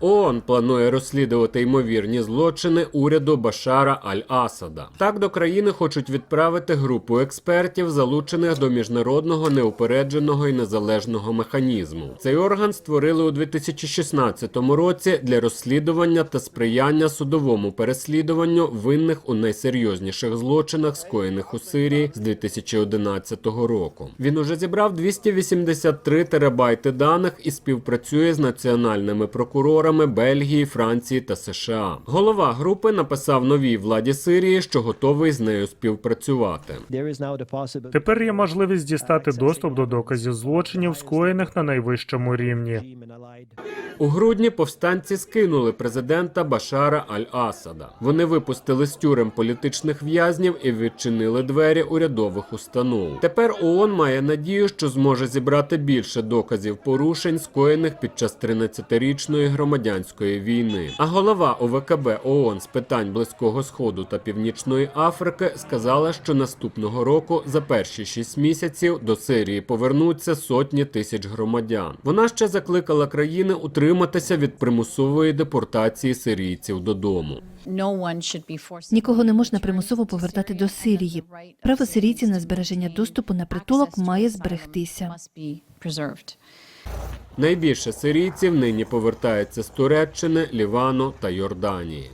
ООН планує розслідувати ймовірні злочини уряду Башара Аль-Асада. Так до країни хочуть відправити групу експертів, залучених до міжнародного неупередженого і незалежного механізму. Цей орган створили у 2016 році для розслідування та сприяння судовому переслідуванню винних у найсерйозніших злочинах, скоєних у Сирії з 2011 року. Він уже зібрав 283 терабайти даних і співпрацює з національними прокурорами Бельгії, Франції та США. Голова групи написав новій владі Сирії, що готовий з нею співпрацювати. Тепер є можливість дістати доступ до доказів злочинів, скоєних на найвищому рівні. У грудні повстанці скинули президента Башара Аль-Асада. Вони випустили з тюрем політичних в'язнів і відчинили двері урядових установ. Тепер ООН має надію, що зможе зібрати більше доказів порушень, скоєних під час 13-річної громадянської війни. А голова ОВКБ ООН з питань Близького Сходу та Північної Африки сказала, що наступного року за перші шість місяців до Сирії повернуться сотні тисяч громадян. Вона ще закликала країни утриматися від примусової депортації сирійців додому. Нікого не можна примусово повертати до Сирії. Право сирійців на збереження доступу на притулок має зберегтися. Найбільше сирійців нині повертається з Туреччини, Лівану та Йорданії.